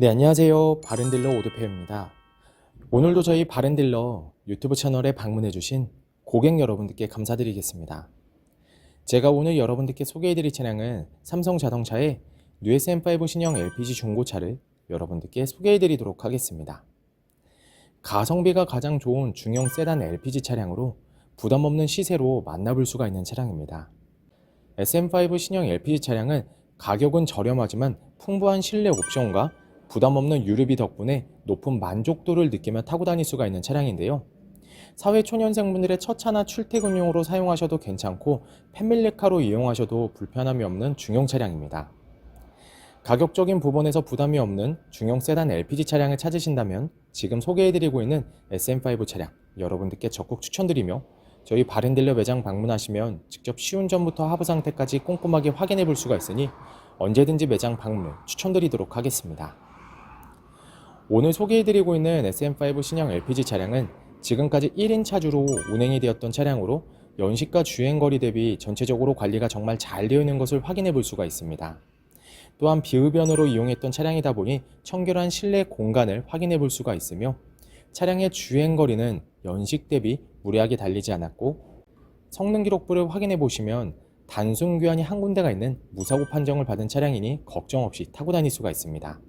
네, 안녕하세요. 바른딜러 오드페입니다. 오늘도 저희 바른딜러 유튜브 채널에 방문해주신 고객 여러분들께 감사드리겠습니다. 제가 오늘 여러분들께 소개해드릴 차량은 삼성 자동차의 뉴 SM5 신형 LPG 중고차를 여러분들께 소개해드리도록 하겠습니다. 가성비가 가장 좋은 중형 세단 LPG 차량으로 부담 없는 시세로 만나볼 수가 있는 차량입니다. SM5 신형 LPG 차량은 가격은 저렴하지만 풍부한 실내 옵션과 부담 없는 유류비 덕분에 높은 만족도를 느끼며 타고 다닐 수가 있는 차량인데요. 사회 초년생분들의 첫 차나 출퇴근용으로 사용하셔도 괜찮고 패밀리카로 이용하셔도 불편함이 없는 중형 차량입니다. 가격적인 부분에서 부담이 없는 중형 세단 LPG 차량을 찾으신다면 지금 소개해드리고 있는 SM5 차량 여러분들께 적극 추천드리며 저희 바른딜러 매장 방문하시면 직접 시운전부터 하부 상태까지 꼼꼼하게 확인해 볼 수가 있으니 언제든지 매장 방문 추천드리도록 하겠습니다. 오늘 소개해드리고 있는 SM5 신형 LPG 차량은 지금까지 1인 차주로 운행이 되었던 차량으로 연식과 주행거리 대비 전체적으로 관리가 정말 잘 되어 있는 것을 확인해 볼 수가 있습니다. 또한 비흡연으로 이용했던 차량이다 보니 청결한 실내 공간을 확인해 볼 수가 있으며 차량의 주행거리는 연식 대비 무리하게 달리지 않았고 성능 기록부를 확인해 보시면 단순 교환이 한 군데가 있는 무사고 판정을 받은 차량이니 걱정 없이 타고 다닐 수가 있습니다.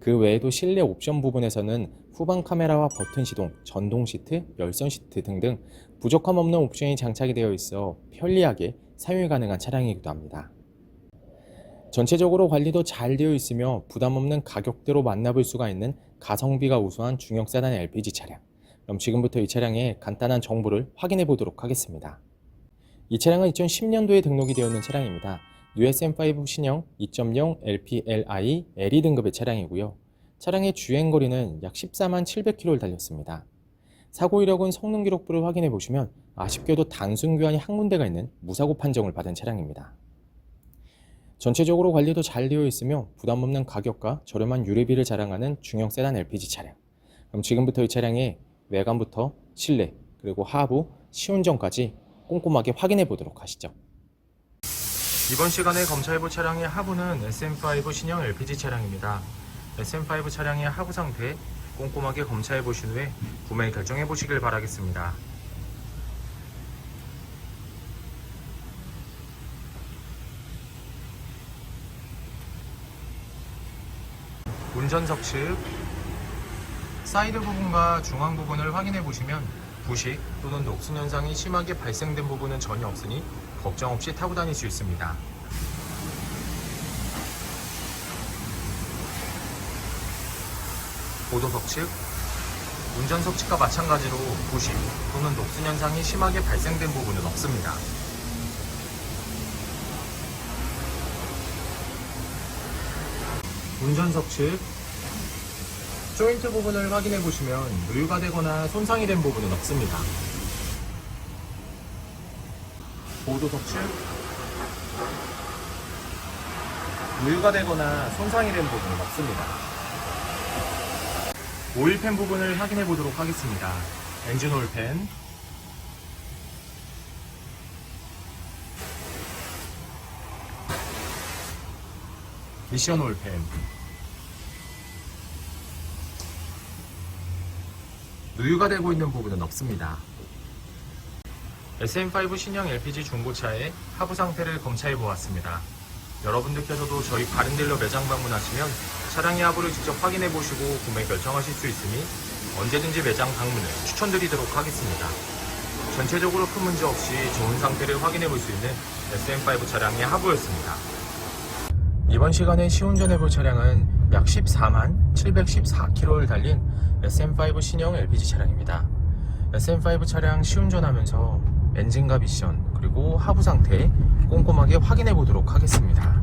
그 외에도 실내 옵션 부분에서는 후방 카메라와 버튼 시동, 전동 시트, 열선 시트 등등 부족함 없는 옵션이 장착이 되어 있어 편리하게 사용이 가능한 차량이기도 합니다. 전체적으로 관리도 잘 되어 있으며 부담 없는 가격대로 만나볼 수가 있는 가성비가 우수한 중형 세단 LPG 차량. 그럼 지금부터 이 차량의 간단한 정보를 확인해 보도록 하겠습니다. 이 차량은 2010년도에 등록이 되어 있는 차량입니다. USM5 신형 2.0 LPLI LE 등급의 차량이고요. 차량의 주행거리는 약 14만 700km를 달렸습니다. 사고 이력은 성능 기록부를 확인해 보시면 아쉽게도 단순 교환이 한 군데가 있는 무사고 판정을 받은 차량입니다. 전체적으로 관리도 잘 되어 있으며 부담 없는 가격과 저렴한 유류비를 자랑하는 중형 세단 LPG 차량. 그럼 지금부터 이 차량의 외관부터 실내 그리고 하부 시운전까지 꼼꼼하게 확인해 보도록 하시죠. 이번 시간에 검찰부 차량의 하부는 SM5 신형 LPG 차량입니다. SM5 차량의 하부 상태 꼼꼼하게 검사해 보신 후에 구매 결정해 보시길 바라겠습니다. 운전석 측 사이드 부분과 중앙 부분을 확인해 보시면 부식 또는 녹슨 현상이 심하게 발생된 부분은 전혀 없으니 걱정 없이 타고 다닐 수 있습니다. 보도 석 측 운전 석 측과 마찬가지로 부식 또는 녹슨 현상이 심하게 발생된 부분은 없습니다. 운전석 측 조인트 부분을 확인해 보시면 누유가 되거나 손상이 된 부분은 없습니다. 보도석 측 누유가 되거나 손상이 된 부분은 없습니다. 오일팬 부분을 확인해 보도록 하겠습니다. 엔진 오일팬 미션 오일팬 누유가 되고 있는 부분은 없습니다. SM5 신형 LPG 중고차의 하부 상태를 검사해 보았습니다. 여러분들께서도 저희 바른딜러 매장 방문하시면 차량의 하부를 직접 확인해 보시고 구매 결정하실 수 있으니 언제든지 매장 방문을 추천드리도록 하겠습니다. 전체적으로 큰 문제 없이 좋은 상태를 확인해 볼 수 있는 SM5 차량의 하부였습니다. 이번 시간에 시운전해 볼 차량은 약 14만 714km를 달린 SM5 신형 LPG 차량입니다. SM5 차량 시운전하면서 엔진과 미션 그리고 하부 상태 꼼꼼하게 확인해 보도록 하겠습니다.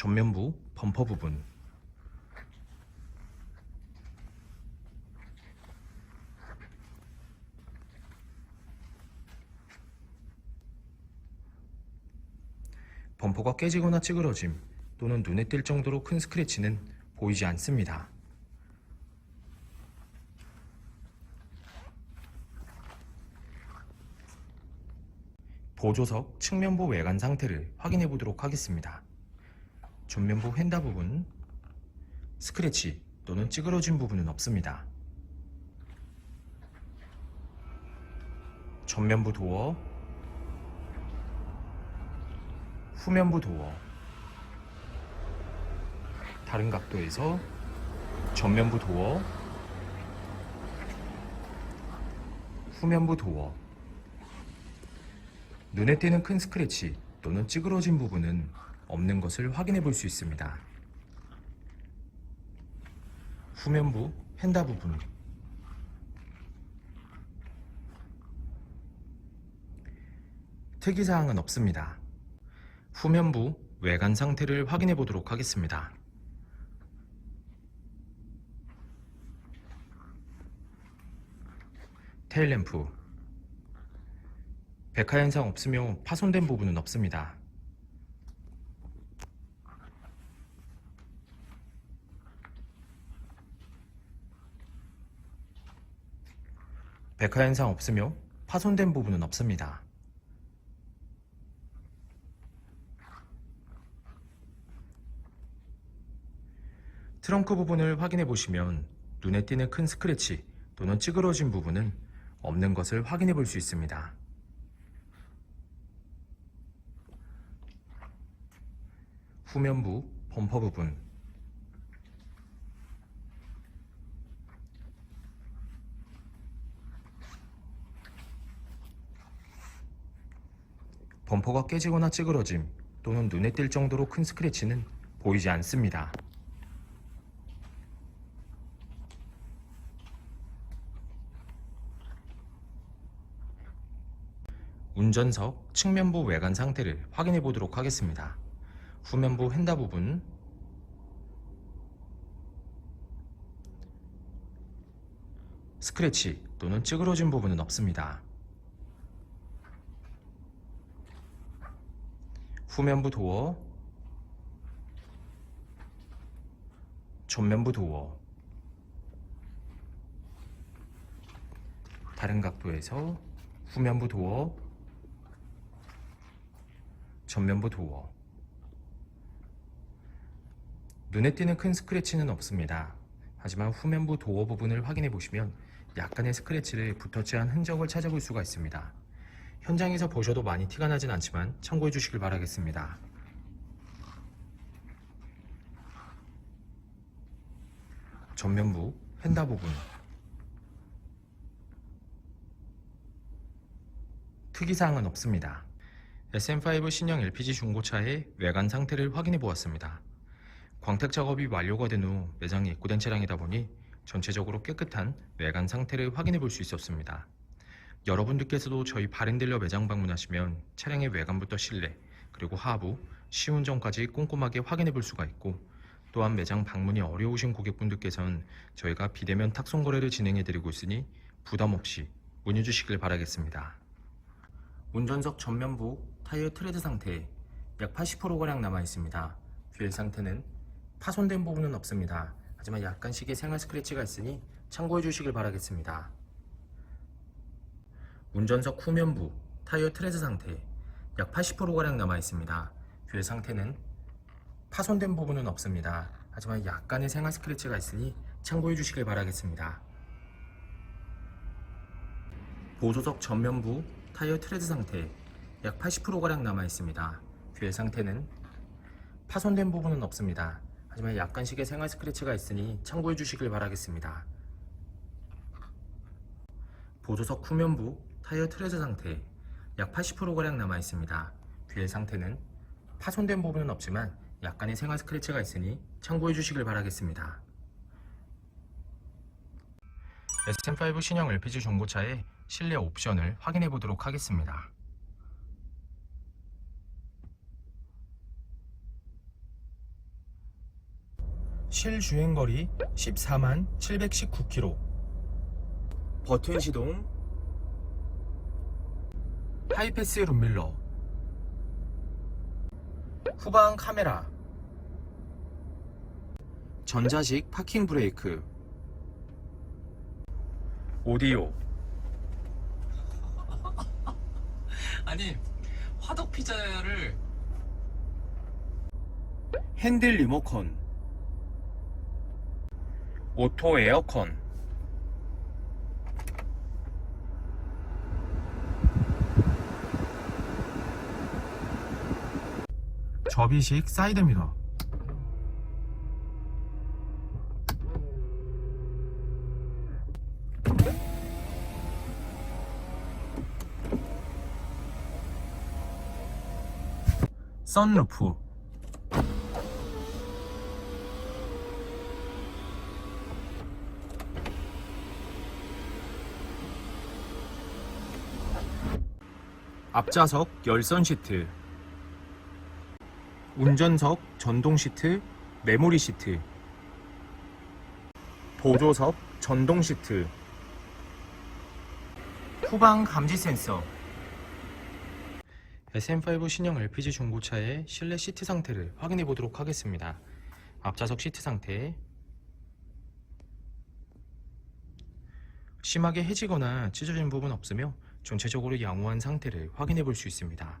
전면부 범퍼 부분 범퍼가 깨지거나 찌그러짐 또는 눈에 띌 정도로 큰 스크래치는 보이지 않습니다. 보조석 측면부 외관 상태를 확인해 보도록 하겠습니다. 전면부 휀다 부분 스크래치 또는 찌그러진 부분은 없습니다. 전면부 도어 후면부 도어 다른 각도에서 전면부 도어 후면부 도어 눈에 띄는 큰 스크래치 또는 찌그러진 부분은 없는 것을 확인해 볼 수 있습니다. 후면부 휀다 부분 특이사항은 없습니다. 후면부 외관 상태를 확인해 보도록 하겠습니다. 테일램프 백화 현상 없으며 파손된 부분은 없습니다. 백화 현상 없으며 파손된 부분은 없습니다. 트렁크 부분을 확인해 보시면 눈에 띄는 큰 스크래치 또는 찌그러진 부분은 없는 것을 확인해 볼 수 있습니다. 후면부 범퍼 부분 범퍼가 깨지거나 찌그러짐 또는 눈에 띌 정도로 큰 스크래치는 보이지 않습니다. 운전석 측면부 외관 상태를 확인해 보도록 하겠습니다. 후면부 휀다 부분 스크래치 또는 찌그러진 부분은 없습니다. 후면부 도어 전면부 도어 다른 각도에서 후면부 도어 전면부 도어 눈에 띄는 큰 스크래치는 없습니다. 하지만 후면부 도어 부분을 확인해 보시면 약간의 스크래치를 붓터치한 흔적을 찾아볼 수가 있습니다. 현장에서 보셔도 많이 티가 나진 않지만 참고해 주시길 바라겠습니다. 전면부 휀다 부분 특이사항은 없습니다. SM5 신형 LPG 중고차의 외관 상태를 확인해 보았습니다. 광택 작업이 완료가 된 후 매장에 입고된 차량이다 보니 전체적으로 깨끗한 외관 상태를 확인해 볼 수 있었습니다. 여러분들께서도 저희 바렌딜러 매장 방문하시면 차량의 외관부터 실내 그리고 하부, 시운전까지 꼼꼼하게 확인해 볼 수가 있고 또한 매장 방문이 어려우신 고객분들께서는 저희가 비대면 탁송 거래를 진행해 드리고 있으니 부담 없이 문의 주시길 바라겠습니다. 운전석 전면부 타이어 트레드 상태 약 80%가량 남아 있습니다. 휠 상태는 파손된 부분은 없습니다. 하지만 약간씩의 생활 스크래치가 있으니 참고해 주시길 바라겠습니다. 운전석 후면부 타이어 트레드 상태 약 80%가량 남아 있습니다. 휠 상태는 파손된 부분은 없습니다. 하지만 약간의 생활 스크래치가 있으니 참고해 주시길 바라겠습니다. 보조석 전면부 타이어 트레드 상태 약 80%가량 남아 있습니다. 휠 상태는 파손된 부분은 없습니다. 하지만 약간씩의 생활 스크래치가 있으니 참고해 주시길 바라겠습니다. 보조석 후면부 타이어 트레드 상태 약 80%가량 남아 있습니다. 휠 상태는 파손된 부분은 없지만 약간의 생활 스크래치가 있으니 참고해 주시길 바라겠습니다. SM5 신형 LPG 중고차의 실내 옵션을 확인해 보도록 하겠습니다. 실주행거리 14만 719km 버튼 시동 하이패스 룸밀러. 후방 카메라. 전자식 파킹 브레이크. 오디오. 아니 화덕 피자를 핸들 리모컨. 오토 에어컨 접이식 사이드미러. 선루프. 앞좌석 열선 시트 운전석 전동 시트 메모리 시트 보조석 전동 시트 후방 감지 센서 SM5 신형 LPG 중고차의 실내 시트 상태를 확인해 보도록 하겠습니다. 앞좌석 시트 상태 심하게 해지거나 찢어진 부분 없으며 전체적으로 양호한 상태를 확인해 볼 수 있습니다.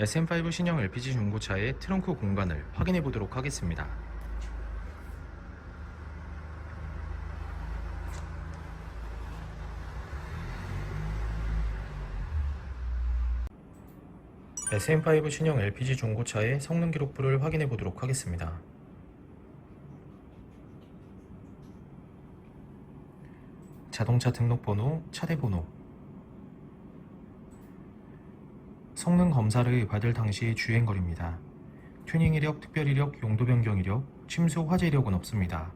SM5 신형 LPG 중고차의 트렁크 공간을 확인해 보도록 하겠습니다. SM5 신형 LPG 중고차의 성능 기록부를 확인해 보도록 하겠습니다. 자동차 등록번호, 차대번호 성능 검사를 받을 당시의 주행거리입니다. 튜닝 이력, 특별 이력, 용도 변경 이력, 침수 화재 이력은 없습니다.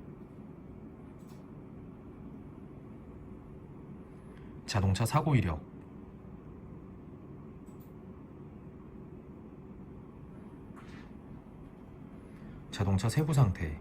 자동차 사고 이력 자동차 세부 상태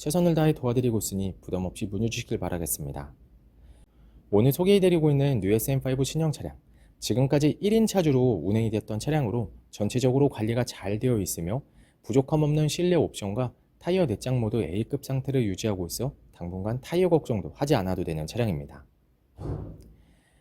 최선을 다해 도와드리고 있으니 부담 없이 문의 주시길 바라겠습니다. 오늘 소개해드리고 있는 뉴 SM5 신형 차량, 지금까지 1인 차주로 운행이 되었던 차량으로 전체적으로 관리가 잘 되어 있으며 부족함 없는 실내 옵션과 타이어 내장 모두 A급 상태를 유지하고 있어 당분간 타이어 걱정도 하지 않아도 되는 차량입니다.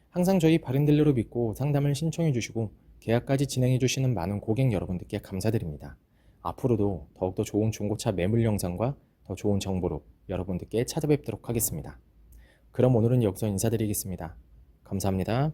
항상 저희 바른딜러로 믿고 상담을 신청해 주시고 계약까지 진행해 주시는 많은 고객 여러분들께 감사드립니다. 앞으로도 더욱더 좋은 중고차 매물 영상과 더 좋은 정보로 여러분들께 찾아뵙도록 하겠습니다. 그럼 오늘은 여기서 인사드리겠습니다. 감사합니다.